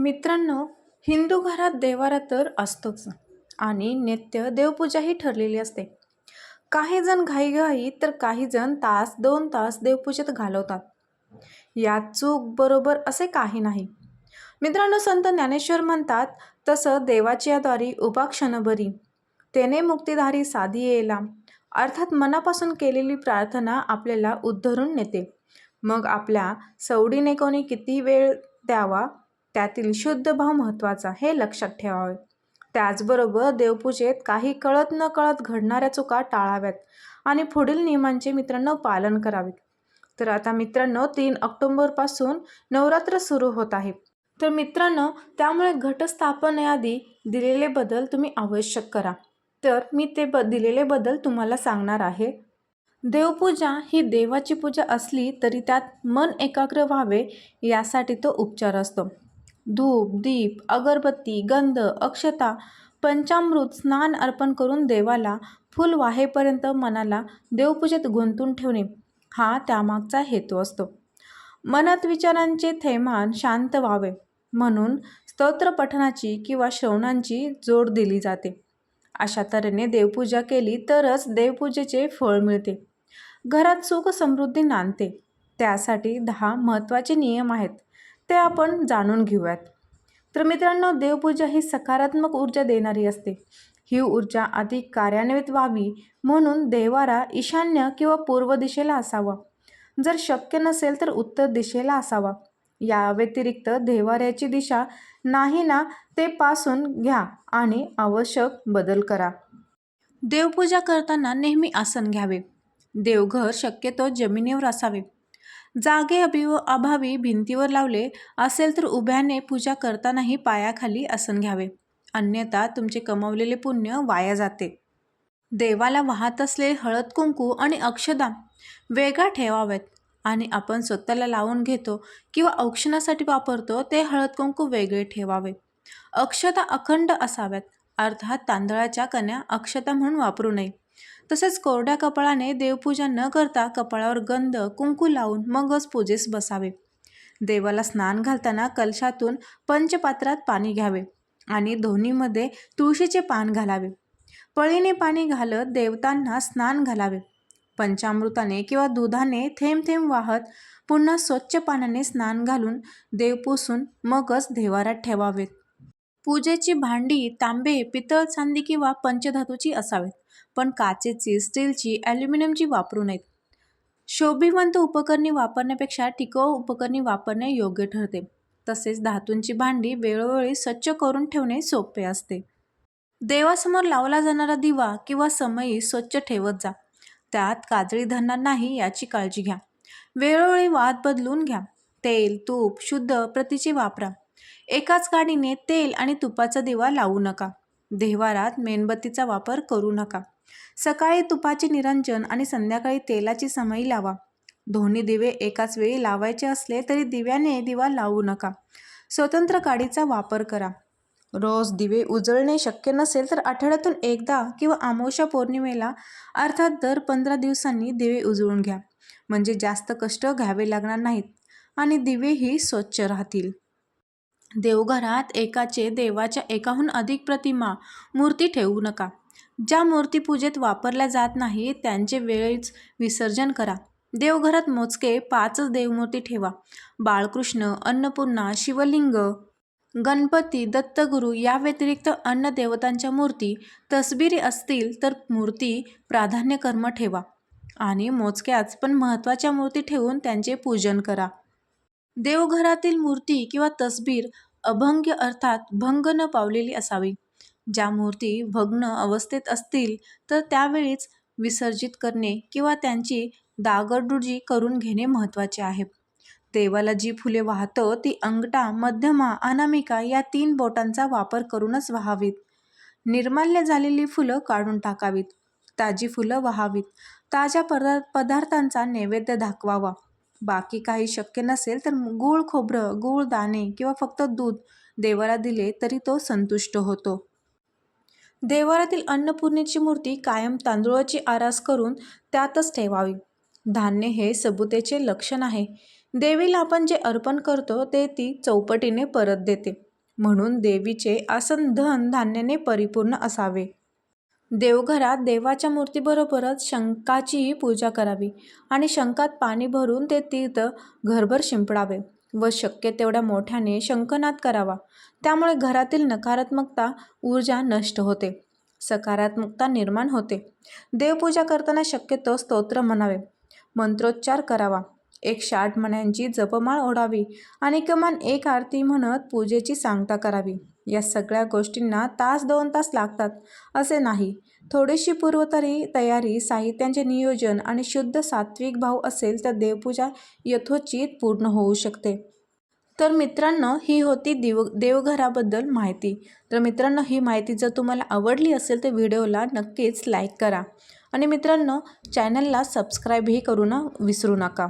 मित्रांनो हिंदू घरात देवारा तर असतोच आणि नित्य देवपूजाही ठरलेली असते. काही जण घाईघाई तर काही जण तास दोन तास देवपूजेत घालवतात. यात चूक बरोबर असे काही नाही. मित्रांनो संत ज्ञानेश्वर म्हणतात तसं देवाच्या द्वारी उभा क्षणभरी तेने मुक्तिधारी साधी येला. अर्थात मनापासून केलेली प्रार्थना आपल्याला उद्धरून नेते. मग आपल्या सवडीने कोणी किती वेळ द्यावा? त्यातील शुद्ध भाव महत्त्वाचा हे लक्षात ठेवावे. त्याचबरोबर देवपूजेत काही कळत न कळत घडणाऱ्या चुका टाळाव्यात आणि पुढील नियमांचे मित्रांनो पालन करावे. तर आता मित्रांनो तीन ऑक्टोंबरपासून नवरात्र सुरू होत आहे. तर मित्रांनो त्यामुळे घटस्थापनेआधी दिलेले बदल तुम्ही आवश्यक करा. तर मी ते ब दिलेले बदल तुम्हाला सांगणार आहे. देवपूजा ही देवाची पूजा असली तरी त्यात मन एकाग्र व्हावे यासाठी तो उपचार असतो. धूप दीप अगरबत्ती गंध अक्षता पंचामृत स्नान अर्पण करून देवाला फुल वाहेपर्यंत मनाला देवपूजेत गुंतून ठेवणे हा त्यामागचा हेतू असतो. मनात विचारांचे थैमान शांत व्हावे म्हणून स्तोत्र पठणाची किंवा श्रवणांची जोड दिली जाते. अशा तऱ्हेने देवपूजा केली तरच देवपूजेचे फळ मिळते. घरात सुख समृद्धी नांदते. त्यासाठी दहा महत्त्वाचे नियम आहेत. ते आपण जाणून घेऊयात. तर मित्रांनो देवपूजा ही सकारात्मक ऊर्जा देणारी असते. ही ऊर्जा अधिक कार्यान्वित व्हावी म्हणून देवारा ईशान्य किंवा पूर्व दिशेला असावा. जर शक्य नसेल तर उत्तर दिशेला असावा. या व्यतिरिक्त देवाऱ्याची दिशा नाही ना ते पासून घ्या आणि आवश्यक बदल करा. देवपूजा करताना नेहमी आसन घ्यावे. देवघर शक्यतो जमिनीवर असावे. जागे अभिव अभावी भिंतीवर लावले असेल तर उभ्याने पूजा करतानाही पायाखाली आसन घ्यावे. अन्यथा तुमचे कमवलेले पुण्य वाया जाते. देवाला वाहत असलेले हळद कुंकू आणि अक्षदा वेगळा ठेवावेत आणि आपण स्वतःला लावून घेतो किंवा औक्षणासाठी वापरतो ते हळद कुंकू वेगळे ठेवावे. अक्षता अखंड असाव्यात. अर्थात तांदळाच्या कन्या अक्षता म्हणून वापरू नये. तसेच कोरड्या कपाळाने देवपूजा न करता कपाळावर गंध कुंकू लावून मगच पूजेस बसावे. देवाला स्नान घालताना कलशातून पंचपात्रात पाणी घ्यावे आणि धोनीमध्ये तुळशीचे पान घालावे. पळीने पाणी घालत देवतांना स्नान घालावे. पंचामृताने किंवा दुधाने थेंब थेंब वाहत पुन्हा स्वच्छ पाण्याने स्नान घालून देव पुसून मगच देवारात ठेवावेत. पूजेची भांडी तांबे पितळ चांदी किंवा पंचधातूची असावेत. पण काचेची स्टीलची ॲल्युमिनियमची वापरू नयेत. शोभिवंत उपकरणे वापरण्यापेक्षा टिकाऊ उपकरणे वापरणे योग्य ठरते. तसेच धातूंची भांडी वेळोवेळी स्वच्छ करून ठेवणे सोपे असते. देवासमोर लावला जाणारा दिवा किंवा समयी स्वच्छ ठेवत जा. त्यात काजळी धरणार नाही याची काळजी घ्या. वेळोवेळी वाद बदलून घ्या. तेल तूप शुद्ध प्रतीचे वापरा. एकाच गाडीने तेल आणि तुपाचा दिवा लावू नका. देवारात मेणबत्तीचा वापर करू नका. सकाळी तुपाचे निरंजन आणि संध्याकाळी तेलाची समई लावा. दोन्ही दिवे एकाच वेळी लावायचे असले तरी दिव्याने दिवा लावू नका. स्वतंत्र काडीचा वापर करा. रोज दिवे उजळणे शक्य नसेल तर आठवड्यातून एकदा किंवा आमोशा पौर्णिमेला अर्थात दर पंधरा दिवसांनी दिवे उजळून घ्या. म्हणजे जास्त कष्ट घ्यावे लागणार नाहीत आणि दिवेही स्वच्छ राहतील. देवघरात एकाचे देवाच्या एकाहून अधिक प्रतिमा मूर्ती ठेवू नका. ज्या मूर्ती पूजेत वापरल्या जात नाही त्यांचे वेळीच विसर्जन करा. देवघरात मोजके पाचच देवमूर्ती ठेवा. बाळकृष्ण अन्नपूर्णा शिवलिंग गणपती दत्तगुरू या व्यतिरिक्त अन्य देवतांच्या मूर्ती तसबिरी असतील तर मूर्ती प्राधान्यकर्म ठेवा. आणि मोजक्याच पण महत्त्वाच्या मूर्ती ठेवून त्यांचे पूजन करा. देवघरातील मूर्ती किंवा तसबीर अभंग्य अर्थात भंग न पावलेली असावी. ज्या मूर्ती भग्न अवस्थेत असतील तर त्यावेळीच विसर्जित करणे किंवा त्यांची दागडुजी करून घेणे महत्त्वाचे आहे. देवाला जी फुले वाहतो ती अंगठा मध्यमा अनामिका या तीन बोटांचा वापर करूनच व्हावीत. निर्माल्य झालेली फुलं काढून टाकावीत. ताजी फुलं वाहावीत. ताज्या पदा पदार्थांचा नैवेद्य दाखवावा. बाकी काही शक्य नसेल तर गूळ खोबरं गूळ दाणे किंवा फक्त दूध देवाला दिले तरी तो संतुष्ट होतो. देवारातील अन्नपूर्णेची मूर्ती कायम तांदूळाची आरास करून त्यातच ठेवावी. धान्य हे सबुतेचे लक्षण आहे. देवीला आपण जे अर्पण करतो ते ती चौपटीने परत देते. म्हणून देवीचे आसन धन धान्याने परिपूर्ण असावे. देवघरात देवाच्या मूर्तीबरोबरच शंखाचीही पूजा करावी आणि शंखात पाणी भरून ते तीर्थ घरभर शिंपडावे व शक्य तेवढ्या मोठ्याने शंखनाद करावा. त्यामुळे घरातील नकारात्मकता ऊर्जा नष्ट होते. सकारात्मकता निर्माण होते. देवपूजा करताना शक्यतो स्तोत्र म्हणावे. मंत्रोच्चार करावा. एकशे आठ मण्यांची जपमाळ ओढावी आणि किमान एक आरती म्हणत पूजेची सांगता करावी. या सगळ्या गोष्टींना तास दोन तास लागतात. असे नाही. थोडीशी पूर्वतरी तयारी साहित्यांचे नियोजन आणि शुद्ध सात्विक भाव असेल तर देवपूजा यथोचित पूर्ण होऊ शकते. तर मित्रांनो ही होती देव देवघराबद्दल माहिती. तर मित्रांनो ही माहिती जर तुम्हाला आवडली असेल तर व्हिडिओला नक्कीच लाईक करा. आणि मित्रांनो चॅनलला सबस्क्राईबही करू ना विसरू नका.